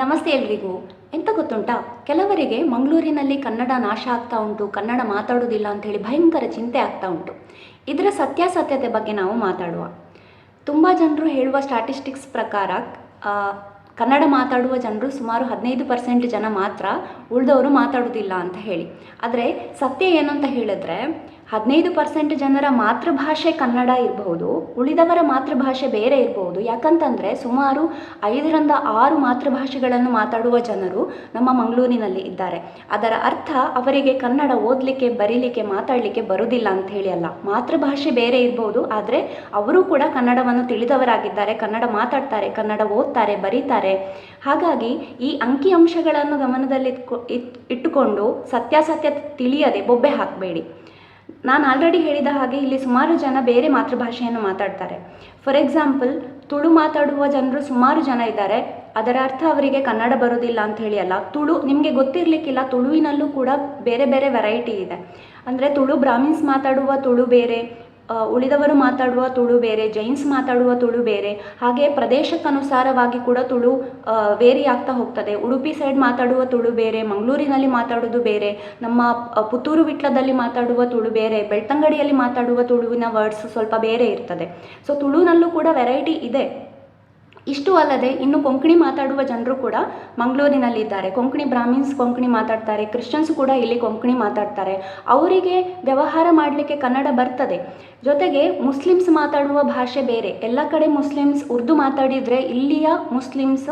ನಮಸ್ತೆ ಎಲ್ರಿಗೂ. ಎಂತ ಗೊತ್ತುಂಟಾ? ಕೆಲವರಿಗೆ ಮಂಗಳೂರಿನಲ್ಲಿ ಕನ್ನಡ ನಾಶ ಆಗ್ತಾ ಉಂಟು, ಕನ್ನಡ ಮಾತಾಡೋದಿಲ್ಲ ಹೇಳಿ ಭಯಂಕರ ಚಿಂತೆ ಆಗ್ತಾ ಉಂಟು. ಇದರ ಸತ್ಯಾಸತ್ಯತೆ ಬಗ್ಗೆ ನಾವು ಮಾತಾಡುವ. ತುಂಬ ಜನರು ಹೇಳುವ ಸ್ಟ್ಯಾಟಿಸ್ಟಿಕ್ಸ್ ಪ್ರಕಾರ ಕನ್ನಡ ಮಾತಾಡುವ ಜನರು ಸುಮಾರು ಹದಿನೈದು ಪರ್ಸೆಂಟ್ ಜನ ಮಾತ್ರ ಉಳಿದವರು ಮಾತಾಡೋದಿಲ್ಲ ಅಂತ ಹೇಳಿ. ಆದರೆ ಸತ್ಯ ಏನು ಅಂತ ಹೇಳಿದ್ರೆ ಹದಿನೈದು ಪರ್ಸೆಂಟ್ ಜನರ ಮಾತೃಭಾಷೆ ಕನ್ನಡ ಇರಬಹುದು, ಉಳಿದವರ ಮಾತೃಭಾಷೆ ಬೇರೆ ಇರಬಹುದು. ಯಾಕಂತಂದರೆ ಸುಮಾರು ಐದರಿಂದ ಆರು ಮಾತೃಭಾಷೆಗಳನ್ನು ಮಾತಾಡುವ ಜನರು ನಮ್ಮ ಮಂಗಳೂರಿನಲ್ಲಿ ಇದ್ದಾರೆ. ಅದರ ಅರ್ಥ ಅವರಿಗೆ ಕನ್ನಡ ಓದಲಿಕ್ಕೆ, ಬರೀಲಿಕ್ಕೆ, ಮಾತಾಡಲಿಕ್ಕೆ ಬರುವುದಿಲ್ಲ ಅಂತ ಹೇಳಿ ಅಲ್ಲ. ಮಾತೃಭಾಷೆ ಬೇರೆ ಇರಬಹುದು, ಆದರೆ ಅವರು ಕೂಡ ಕನ್ನಡವನ್ನು ತಿಳಿದವರಾಗಿದ್ದಾರೆ. ಕನ್ನಡ ಮಾತಾಡ್ತಾರೆ, ಕನ್ನಡ ಓದ್ತಾರೆ, ಬರೀತಾರೆ. ಹಾಗಾಗಿ ಈ ಅಂಕಿಅಂಶಗಳನ್ನು ಗಮನದಲ್ಲಿ ಇಟ್ಟುಕೊಂಡು ಸತ್ಯಾಸತ್ಯ ತಿಳಿಯದೆ ಬೊಬ್ಬೆ ಹಾಕಬೇಡಿ. ನಾನು ಆಲ್ರೆಡಿ ಹೇಳಿದ ಹಾಗೆ ಇಲ್ಲಿ ಸುಮಾರು ಜನ ಬೇರೆ ಮಾತೃಭಾಷೆಯನ್ನು ಮಾತಾಡ್ತಾರೆ. ಫಾರ್ ಎಕ್ಸಾಂಪಲ್ ತುಳು ಮಾತಾಡುವ ಜನರು ಸುಮಾರು ಜನ ಇದ್ದಾರೆ. ಅದರ ಅರ್ಥ ಅವರಿಗೆ ಕನ್ನಡ ಬರೋದಿಲ್ಲ ಅಂತ ಹೇಳಿ ಅಲ್ಲ. ತುಳು ನಿಮಗೆ ಗೊತ್ತಿರಲಿಕ್ಕಿಲ್ಲ, ತುಳುವಿನಲ್ಲೂ ಕೂಡ ಬೇರೆ ಬೇರೆ ವೆರೈಟಿ ಇದೆ. ಅಂದರೆ ತುಳು ಬ್ರಾಹ್ಮಿನ್ಸ್ ಮಾತಾಡುವ ತುಳು ಬೇರೆ ಉಳಿದವರು ಮಾತಾಡುವ ತುಳು ಬೇರೆ, ಜೈನ್ಸ್ ಮಾತಾಡುವ ತುಳು ಬೇರೆ, ಹಾಗೆ ಪ್ರದೇಶಕ್ಕನುಸಾರವಾಗಿ ಕೂಡ ತುಳು ವೇರಿ ಆಗ್ತಾ ಹೋಗ್ತದೆ. ಉಡುಪಿ ಸೈಡ್ ಮಾತಾಡುವ ತುಳು ಬೇರೆ, ಮಂಗಳೂರಿನಲ್ಲಿ ಮಾತಾಡೋದು ಬೇರೆ, ನಮ್ಮ ಪುತ್ತೂರು ವಿಟ್ಲದಲ್ಲಿ ಮಾತಾಡುವ ತುಳು ಬೇರೆ, ಬೆಳ್ತಂಗಡಿಯಲ್ಲಿ ಮಾತಾಡುವ ತುಳುವಿನ ವರ್ಡ್ಸ್ ಸ್ವಲ್ಪ ಬೇರೆ ಇರ್ತದೆ. ಸೊ ತುಳುನಲ್ಲೂ ಕೂಡ ವೆರೈಟಿ ಇದೆ. ಇಷ್ಟು ಅಲ್ಲದೆ ಇನ್ನು ಕೊಂಕಣಿ ಮಾತಾಡುವ ಜನರು ಕೂಡ ಮಂಗಳೂರಿನಲ್ಲಿದ್ದಾರೆ. ಕೊಂಕಣಿ ಬ್ರಾಹ್ಮಿನ್ಸ್ ಕೊಂಕಣಿ ಮಾತಾಡ್ತಾರೆ. ಕ್ರಿಶ್ಚಿಯನ್ಸ್ ಕೂಡ ಇಲ್ಲಿ ಕೊಂಕಣಿ ಮಾತಾಡ್ತಾರೆ. ಅವರಿಗೆ ವ್ಯವಹಾರ ಮಾಡಲಿಕ್ಕೆ ಕನ್ನಡ ಬರ್ತದೆ. ಜೊತೆಗೆ ಮುಸ್ಲಿಮ್ಸ್ ಮಾತಾಡುವ ಭಾಷೆ ಬೇರೆ. ಎಲ್ಲ ಕಡೆ ಮುಸ್ಲಿಮ್ಸ್ ಉರ್ದು ಮಾತಾಡಿದರೆ ಇಲ್ಲಿಯ ಮುಸ್ಲಿಮ್ಸ್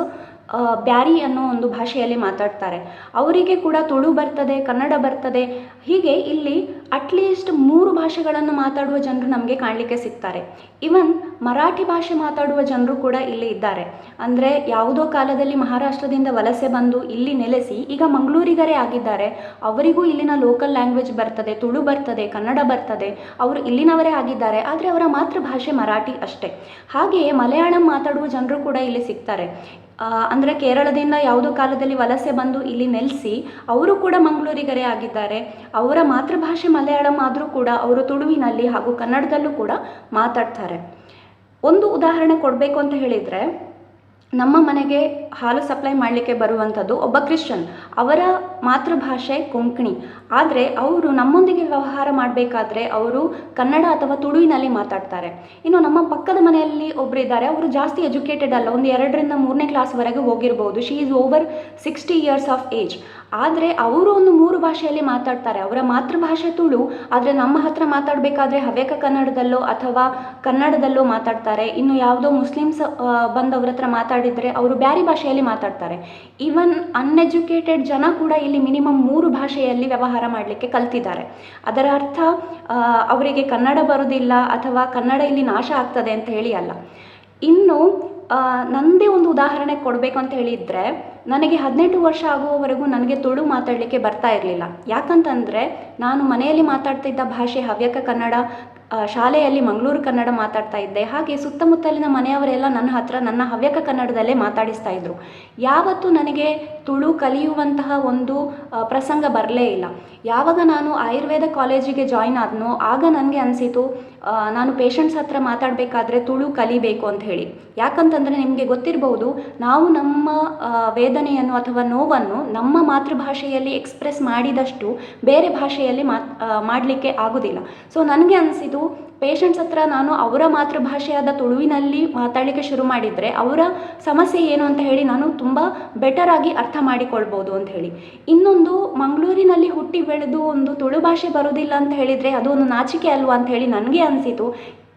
ಬ್ಯಾರಿ ಅನ್ನೋ ಒಂದು ಭಾಷೆಯಲ್ಲಿ ಮಾತಾಡ್ತಾರೆ. ಅವರಿಗೆ ಕೂಡ ತುಳು ಬರ್ತದೆ, ಕನ್ನಡ ಬರ್ತದೆ. ಹೀಗೆ ಇಲ್ಲಿ ಅಟ್ಲೀಸ್ಟ್ ಮೂರು ಭಾಷೆಗಳನ್ನು ಮಾತಾಡುವ ಜನರು ನಮಗೆ ಕಾಣಲಿಕ್ಕೆ ಸಿಗ್ತಾರೆ. ಇವನ್ ಮರಾಠಿ ಭಾಷೆ ಮಾತಾಡುವ ಜನರು ಕೂಡ ಇಲ್ಲಿ ಇದ್ದಾರೆ. ಅಂದರೆ ಯಾವುದೋ ಕಾಲದಲ್ಲಿ ಮಹಾರಾಷ್ಟ್ರದಿಂದ ವಲಸೆ ಬಂದು ಇಲ್ಲಿ ನೆಲೆಸಿ ಈಗ ಮಂಗಳೂರಿಗರೇ ಆಗಿದ್ದಾರೆ. ಅವರಿಗೂ ಇಲ್ಲಿನ ಲೋಕಲ್ ಲ್ಯಾಂಗ್ವೇಜ್ ಬರ್ತದೆ, ತುಳು ಬರ್ತದೆ, ಕನ್ನಡ ಬರ್ತದೆ. ಅವರು ಇಲ್ಲಿನವರೇ ಆಗಿದ್ದಾರೆ. ಆದರೆ ಅವರ ಮಾತೃಭಾಷೆ ಮರಾಠಿ ಅಷ್ಟೇ. ಹಾಗೆಯೇ ಮಲಯಾಳಂ ಮಾತಾಡುವ ಜನರು ಕೂಡ ಇಲ್ಲಿ ಸಿಗ್ತಾರೆ. ಅಂದರೆ ಕೇರಳದಿಂದ ಯಾವುದೋ ಕಾಲದಲ್ಲಿ ವಲಸೆ ಬಂದು ಇಲ್ಲಿ ನೆಲೆಸಿ ಅವರು ಕೂಡ ಮಂಗಳೂರಿಗರೇ ಆಗಿದ್ದಾರೆ. ಅವರ ಮಾತೃಭಾಷೆ ಮಲಯಾಳಂ ಆದರೂ ಕೂಡ ಅವರು ತುಳುವಿನಲ್ಲಿ ಹಾಗೂ ಕನ್ನಡದಲ್ಲೂ ಕೂಡ ಮಾತಾಡ್ತಾರೆ. ಒಂದು ಉದಾಹರಣೆ ಕೊಡಬೇಕು ಅಂತ ಹೇಳಿದರೆ, ನಮ್ಮ ಮನೆಗೆ ಹಾಲು ಸಪ್ಲೈ ಮಾಡಲಿಕ್ಕೆ ಬರುವಂಥದ್ದು ಒಬ್ಬ ಕ್ರಿಶ್ಚಿಯನ್. ಅವರ ಮಾತೃಭಾಷೆ ಕೊಂಕಣಿ. ಆದರೆ ಅವರು ನಮ್ಮೊಂದಿಗೆ ವ್ಯವಹಾರ ಮಾಡಬೇಕಾದ್ರೆ ಅವರು ಕನ್ನಡ ಅಥವಾ ತುಳುವಿನಲ್ಲಿ ಮಾತಾಡ್ತಾರೆ. ಇನ್ನು ನಮ್ಮ ಪಕ್ಕದ ಮನೆಯಲ್ಲಿ ಒಬ್ಬರು ಇದ್ದಾರೆ. ಅವರು ಜಾಸ್ತಿ ಎಜುಕೇಟೆಡ್ ಅಲ್ಲ. ಒಂದು ಎರಡರಿಂದ ಮೂರನೇ ಕ್ಲಾಸ್ವರೆಗೆ ಹೋಗಿರ್ಬೋದು. She is over sixty years of age ಆದರೆ ಅವರು ಒಂದು ಮೂರು ಭಾಷೆಯಲ್ಲಿ ಮಾತಾಡ್ತಾರೆ. ಅವರ ಮಾತೃಭಾಷೆ ತುಳು, ಆದರೆ ನಮ್ಮ ಹತ್ರ ಮಾತಾಡಬೇಕಾದ್ರೆ ಹವ್ಯಕ ಕನ್ನಡದಲ್ಲೋ ಅಥವಾ ಕನ್ನಡದಲ್ಲೋ ಮಾತಾಡ್ತಾರೆ. ಇನ್ನು ಯಾವುದೋ ಮುಸ್ಲಿಮ್ಸ್ ಬಂದವ್ರ ಹತ್ರ ಮಾತಾಡಿದರೆ ಅವರು ಬ್ಯಾರಿ ಭಾಷೆಯಲ್ಲಿ ಮಾತಾಡ್ತಾರೆ. ಈವನ್ ಅನ್ಎಜುಕೇಟೆಡ್ ಜನ ಕೂಡ ಇಲ್ಲಿ ಮಿನಿಮಮ್ ಮೂರು ಭಾಷೆಯಲ್ಲಿ ವ್ಯವಹಾರ ಮಾಡಲಿಕ್ಕೆ ಕಲ್ತಿದ್ದಾರೆ. ಅದರ ಅರ್ಥ ಅವರಿಗೆ ಕನ್ನಡ ಬರೋದಿಲ್ಲ ಅಥವಾ ಕನ್ನಡ ಇಲ್ಲಿ ನಾಶ ಆಗ್ತದೆ ಅಂತ ಹೇಳಿ ಅಲ್ಲ. ಇನ್ನು ನನ್ನದೇ ನಂದೇ ಒಂದು ಉದಾಹರಣೆ ಕೊಡಬೇಕು ಅಂತ ಹೇಳಿದರೆ ನನಗೆ ಹದಿನೆಂಟು ವರ್ಷ ಆಗುವವರೆಗೂ ನನಗೆ ತುಳು ಮಾತಾಡಲಿಕ್ಕೆ ಬರ್ತಾ ಇರಲಿಲ್ಲ. ಯಾಕಂತಂದರೆ, ನಾನು ಮನೆಯಲ್ಲಿ ಮಾತಾಡ್ತಿದ್ದ ಭಾಷೆ ಹವ್ಯಕ ಕನ್ನಡ ಶಾಲೆಯಲ್ಲಿ ಮಂಗಳೂರು ಕನ್ನಡ ಮಾತಾಡ್ತಾ ಇದ್ದೆ. ಹಾಗೆ ಸುತ್ತಮುತ್ತಲಿನ ಮನೆಯವರೆಲ್ಲ ನನ್ನ ಹತ್ರ ನನ್ನ ಹವ್ಯಕ ಕನ್ನಡದಲ್ಲೇ ಮಾತಾಡಿಸ್ತಾ ಇದ್ರು. ಯಾವತ್ತೂ ನನಗೆ ತುಳು ಕಲಿಯುವಂತಹ ಒಂದು ಪ್ರಸಂಗ ಬರಲೇ ಇಲ್ಲ. ಯಾವಾಗ ನಾನು ಆಯುರ್ವೇದ ಕಾಲೇಜಿಗೆ ಜಾಯಿನ್ ಆದ್ನೋ, ಆಗ ನನಗೆ ಅನಿಸಿತು ನಾನು ಪೇಷಂಟ್ಸ್ ಹತ್ರ ಮಾತಾಡಬೇಕಾದ್ರೆ ತುಳು ಕಲಿಬೇಕು ಅಂತ ಹೇಳಿ. ಯಾಕಂತಂದರೆ ನಿಮಗೆ ಗೊತ್ತಿರಬಹುದು, ನಾವು ನಮ್ಮ ವೇದನೆಯನ್ನು ಅಥವಾ ನೋವನ್ನು ನಮ್ಮ ಮಾತೃಭಾಷೆಯಲ್ಲಿ ಎಕ್ಸ್ಪ್ರೆಸ್ ಮಾಡಿದಷ್ಟು ಬೇರೆ ಭಾಷೆಯಲ್ಲಿ ಮಾತ್ ಮಾಡಲಿಕ್ಕೆ ಆಗೋದಿಲ್ಲ. ಸೊ ನನಗೆ ಅನಿಸಿತು ಪೇಷಂಟ್ಸ್ ಹತ್ರ ನಾನು ಅವರ ಮಾತೃಭಾಷೆಯಾದ ತುಳುವಿನಲ್ಲಿ ಮಾತಾಡಲಿಕ್ಕೆ ಶುರು ಮಾಡಿದರೆ ಅವರ ಸಮಸ್ಯೆ ಏನು ಅಂತ ಹೇಳಿ ನಾನು ತುಂಬ ಬೆಟರ್ ಆಗಿ ಅರ್ಥ ಮಾಡಿಕೊಳ್ಬೋದು ಅಂತ ಹೇಳಿ. ಇನ್ನೊಂದು ಮಂಗಳೂರಿನಲ್ಲಿ ಹುಟ್ಟಿ ಬೆಳೆದು ಒಂದು ತುಳು ಭಾಷೆ ಬರೋದಿಲ್ಲ ಅಂತ ಹೇಳಿದರೆ ಅದು ಒಂದು ನಾಚಿಕೆ ಅಲ್ವಾ ಅಂತ ಹೇಳಿ ನನಗೆ ಅನಿಸಿತು.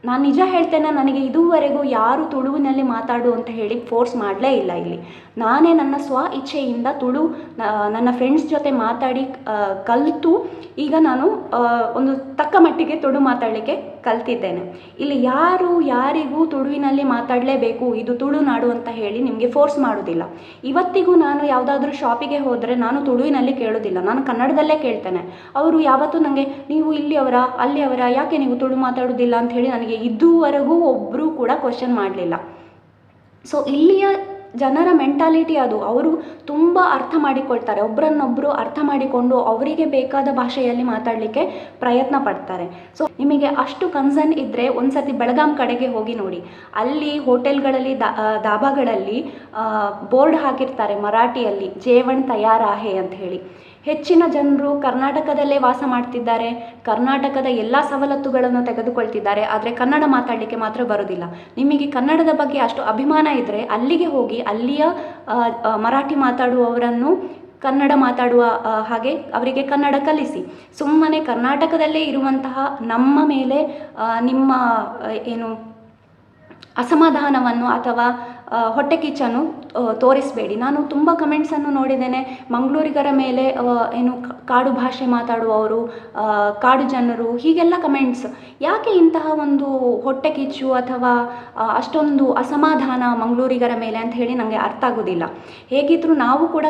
ನಾನು ನಿಜ ಹೇಳ್ತೇನೆ, ನನಗೆ ಇದುವರೆಗೂ ಯಾರು ತುಳುವಿನಲ್ಲಿ ಮಾತಾಡು ಅಂತ ಹೇಳಿ ಫೋರ್ಸ್ ಮಾಡಲೇ ಇಲ್ಲ ಇಲ್ಲಿ. ನಾನೇ ನನ್ನ ಸ್ವ ಇಚ್ಛೆಯಿಂದ ತುಳು ನನ್ನ ಫ್ರೆಂಡ್ಸ್ ಜೊತೆ ಮಾತಾಡಿ ಕಲಿತು, ಈಗ ನಾನು ಒಂದು ತಕ್ಕ ಮಟ್ಟಿಗೆ ತುಳು ಮಾತಾಡಲಿಕ್ಕೆ ಕಲ್ತಿದ್ದೇನೆ. ಇಲ್ಲಿ ಯಾರು ಯಾರಿಗೂ ತುಳುವಿನಲ್ಲಿ ಮಾತಾಡಲೇಬೇಕು, ಇದು ತುಳುನಾಡು ಅಂತ ಹೇಳಿ ನಿಮಗೆ ಫೋರ್ಸ್ ಮಾಡೋದಿಲ್ಲ. ಇವತ್ತಿಗೂ ನಾನು ಯಾವುದಾದ್ರೂ ಶಾಪಿಗೆ ಹೋದರೆ ನಾನು ತುಳುವಿನಲ್ಲಿ ಕೇಳೋದಿಲ್ಲ, ನಾನು ಕನ್ನಡದಲ್ಲೇ ಕೇಳ್ತೇನೆ. ಅವರು ಯಾವತ್ತೂ ನನಗೆ ನೀವು ಇಲ್ಲಿಯವರ ಅಲ್ಲಿಯವರ ಯಾಕೆ ನೀವು ತುಳು ಮಾತಾಡೋದಿಲ್ಲ? ಅಂತ ಹೇಳಿ ನನಗೆ ಇದುವರೆಗೂ ಒಬ್ಬರೂ ಕೂಡ ಕ್ವಶನ್ ಮಾಡಲಿಲ್ಲ. ಸೊ ಇಲ್ಲಿಯ ಜನರ ಮೆಂಟಾಲಿಟಿ ಅದು. ಅವರು ತುಂಬ ಅರ್ಥ ಮಾಡಿಕೊಳ್ತಾರೆ. ಒಬ್ಬರನ್ನೊಬ್ಬರು ಅರ್ಥ ಮಾಡಿಕೊಂಡು ಅವರಿಗೆ ಬೇಕಾದ ಭಾಷೆಯಲ್ಲಿ ಮಾತಾಡಲಿಕ್ಕೆ ಪ್ರಯತ್ನ ಪಡ್ತಾರೆ. ಸೊ ನಿಮಗೆ ಅಷ್ಟು ಕನ್ಸರ್ನ್ ಇದ್ದರೆ ಒಂದ್ಸತಿ ಬೆಳಗಾಂ ಕಡೆಗೆ ಹೋಗಿ ನೋಡಿ. ಅಲ್ಲಿ ಹೋಟೆಲ್ಗಳಲ್ಲಿ ದಾಬಾಗಳಲ್ಲಿ ಬೋರ್ಡ್ ಹಾಕಿರ್ತಾರೆ ಮರಾಠಿಯಲ್ಲಿ ಜೇವಣ್ ತಯಾರಾಹೆ ಅಂತ ಹೇಳಿ. ಹೆಚ್ಚಿನ ಜನರು ಕರ್ನಾಟಕದಲ್ಲೇ ವಾಸ ಮಾಡ್ತಿದ್ದಾರೆ. ಕರ್ನಾಟಕದ ಎಲ್ಲ ಸವಲತ್ತುಗಳನ್ನು ತೆಗೆದುಕೊಳ್ತಿದ್ದಾರೆ. ಆದರೆ ಕನ್ನಡ ಮಾತಾಡಲಿಕ್ಕೆ ಮಾತ್ರ ಬರೋದಿಲ್ಲ. ನಿಮಗೆ ಕನ್ನಡದ ಬಗ್ಗೆ ಅಷ್ಟು ಅಭಿಮಾನ ಇದ್ದರೆ ಅಲ್ಲಿಗೆ ಹೋಗಿ ಅಲ್ಲಿಯ ಮರಾಠಿ ಮಾತಾಡುವವರನ್ನು ಕನ್ನಡ ಮಾತಾಡುವ ಹಾಗೆ ಅವರಿಗೆ ಕನ್ನಡ ಕಲಿಸಿ. ಸುಮ್ಮನೆ ಕರ್ನಾಟಕದಲ್ಲೇ ಇರುವಂತಹ ನಮ್ಮ ಮೇಲೆ ನಿಮ್ಮ ಏನು ಅಸಮಾಧಾನವನ್ನು ಅಥವಾ ಹೊಟ್ಟೆ ಕಿಚ್ಚನ್ನು ತೋರಿಸಬೇಡಿ. ನಾನು ತುಂಬ ಕಮೆಂಟ್ಸನ್ನು ನೋಡಿದ್ದೇನೆ. ಮಂಗಳೂರಿಗರ ಮೇಲೆ ಏನು ಕಾಡು ಭಾಷೆ ಮಾತಾಡುವವರು ಕಾಡು ಜನರು, ಹೀಗೆಲ್ಲ ಕಮೆಂಟ್ಸ್ ಯಾಕೆ ಇಂತಹ ಒಂದು ಹೊಟ್ಟೆ ಕಿಚ್ಚು ಅಥವಾ ಅಷ್ಟೊಂದು ಅಸಮಾಧಾನ ಮಂಗಳೂರಿಗರ ಮೇಲೆ ಅಂತ ಹೇಳಿ ನನಗೆ ಅರ್ಥ ಆಗೋದಿಲ್ಲ. ಹೇಗಿದ್ದರೂ ನಾವು ಕೂಡ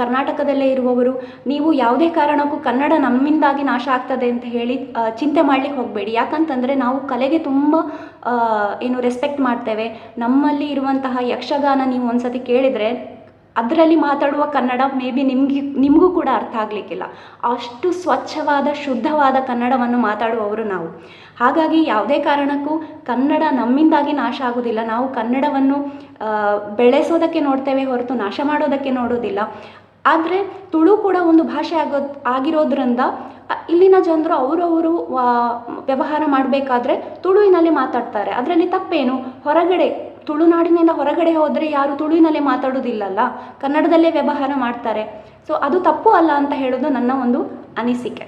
ಕರ್ನಾಟಕದಲ್ಲೇ ಇರುವವರು, ನೀವು ಯಾವುದೇ ಕಾರಣಕ್ಕೂ ಕನ್ನಡ ನಮ್ಮಿಂದಾಗಿ ನಾಶ ಆಗ್ತದೆ ಅಂತ ಹೇಳಿ ಚಿಂತೆ ಮಾಡಲಿಕ್ಕೆ ಹೋಗಬೇಡಿ. ಯಾಕಂತಂದರೆ ನಾವು ಕಲೆಗೆ ತುಂಬ ಏನು ರೆಸ್ಪೆಕ್ಟ್ ಮಾಡ್ತೇವೆ. ನಮ್ಮಲ್ಲಿ ಇರುವಂತಹ ಯಕ್ಷಗಾನ ನೀವು ಒಂದ್ಸತಿ ಕೇಳಿದರೆ ಅದರಲ್ಲಿ ಮಾತಾಡುವ ಕನ್ನಡ ಮೇ ಬಿ ನಿಮಗೆ, ನಿಮಗೂ ಕೂಡ ಅರ್ಥ ಆಗಲಿಕ್ಕಿಲ್ಲ. ಅಷ್ಟು ಸ್ವಚ್ಛವಾದ, ಶುದ್ಧವಾದ ಕನ್ನಡವನ್ನು ಮಾತಾಡುವವರು ನಾವು. ಹಾಗಾಗಿ ಯಾವುದೇ ಕಾರಣಕ್ಕೂ ಕನ್ನಡ ನಮ್ಮಿಂದಾಗಿ ನಾಶ ಆಗೋದಿಲ್ಲ. ನಾವು ಕನ್ನಡವನ್ನು ಬೆಳೆಸೋದಕ್ಕೆ ನೋಡ್ತೇವೆ ಹೊರತು ನಾಶ ಮಾಡೋದಕ್ಕೆ ನೋಡೋದಿಲ್ಲ. ಆದರೆ ತುಳು ಕೂಡ ಒಂದು ಭಾಷೆ ಆಗೋ ಆಗಿರೋದ್ರಿಂದ ಇಲ್ಲಿನ ಜನರು ಅವರವರು ವ್ಯವಹಾರ ಮಾಡಬೇಕಾದ್ರೆ ತುಳುವಿನಲ್ಲಿ ಮಾತಾಡ್ತಾರೆ. ಅದರಲ್ಲಿ ತಪ್ಪೇನು? ಹೊರಗಡೆ, ತುಳುನಾಡಿನಿಂದ ಹೊರಗಡೆ ಹೋದರೆ ಯಾರು ತುಳುವಿನಲ್ಲಿ ಮಾತಾಡೋದಿಲ್ಲಲ್ಲ ಕನ್ನಡದಲ್ಲೇ ವ್ಯವಹಾರ ಮಾಡ್ತಾರೆ. ಸೊ ಅದು ತಪ್ಪು ಅಲ್ಲ ಅಂತ ಹೇಳೋದು ನನ್ನ ಒಂದು ಅನಿಸಿಕೆ.